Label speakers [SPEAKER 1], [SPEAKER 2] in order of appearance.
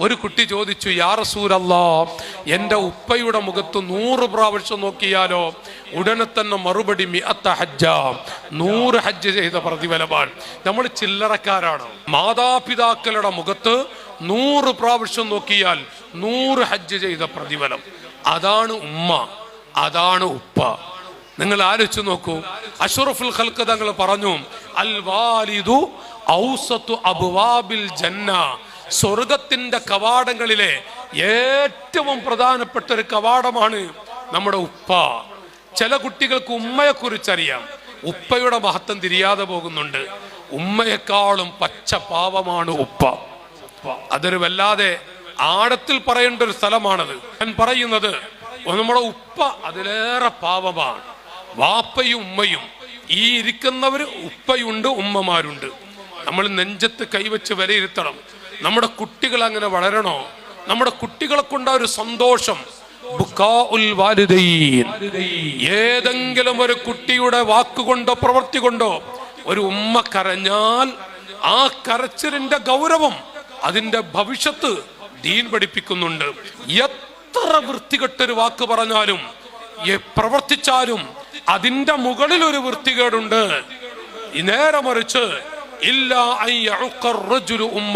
[SPEAKER 1] ഒരു കുട്ടി ചോദിച്ചു യാ റസൂലല്ലാ എന്റെ ഉപ്പയുടെ മുഖത്ത് നൂറ് പ്രാവശ്യം നോക്കിയാലോ ഉടനെ തന്നെ മറുപടി മിഅത്ത ഹജ്ജ. നൂറ് ഹജ്ജ് ചെയ്ത പ്രതിഫലമാണ്. നമ്മൾ ചില്ലറക്കാരാണ്. മാതാപിതാക്കളുടെ മുഖത്ത് നൂറ് പ്രാവശ്യം നോക്കിയാൽ നൂറ് ഹജ്ജ് ചെയ്ത പ്രതിഫലം. അതാണ് ഉമ്മ അതാണ് ഉപ്പ. നിങ്ങൾ ആലോചിച്ച് നോക്കൂ. അഷറഫുൽ ഖൽക്ക് തങ്ങൾ പറഞ്ഞു അൽ വാലിദു ഔസത്തു അബ്വാബിൽ ജന്ന. സ്വർഗത്തിന്റെ കവാടങ്ങളിലെ ഏറ്റവും പ്രധാനപ്പെട്ട ഒരു കവാടമാണ് നമ്മുടെ ഉപ്പ. ചില കുട്ടികൾക്ക് ഉമ്മയെ കുറിച്ചറിയാം ഉപ്പയുടെ മഹത്വം തിരിയാതെ പോകുന്നുണ്ട്. ഉമ്മയെക്കാളും പച്ച പാവമാണ് ഉപ്പ. അതൊരു വല്ലാതെ ആഴത്തിൽ പറയേണ്ട ഒരു സ്ഥലമാണത്. ഞാൻ പറയുന്നത് നമ്മുടെ ഉപ്പ അതിലേറെ പാവമാണ്. വാപ്പയും ഉമ്മയും ഈ ഇരിക്കുന്നവര് ഉപ്പയുണ്ട് ഉമ്മമാരുണ്ട്. നമ്മൾ നെഞ്ചത്ത് കൈവച്ച് വിലയിരുത്തണം നമ്മുടെ കുട്ടികൾ അങ്ങനെ വളരണോ? നമ്മുടെ കുട്ടികളെ കൊണ്ട് ഒരു സന്തോഷം. ഏതെങ്കിലും ഒരു കുട്ടിയുടെ വാക്കുകൊണ്ടോ പ്രവൃത്തി കൊണ്ടോ ഒരു ഉമ്മ കരഞ്ഞാൽ ആ കരച്ചിലിന്റെ ഗൗരവം അതിന്റെ ഭവിഷ്യത്ത് ദീൻ പഠിപ്പിക്കുന്നുണ്ട്. എത്ര വൃത്തികെട്ടൊരു വാക്ക് പറഞ്ഞാലും പ്രവർത്തിച്ചാലും അതിന്റെ മുകളിൽ ഒരു വൃത്തികേടുണ്ട്. നേരെ മറിച്ച് ഇല്ല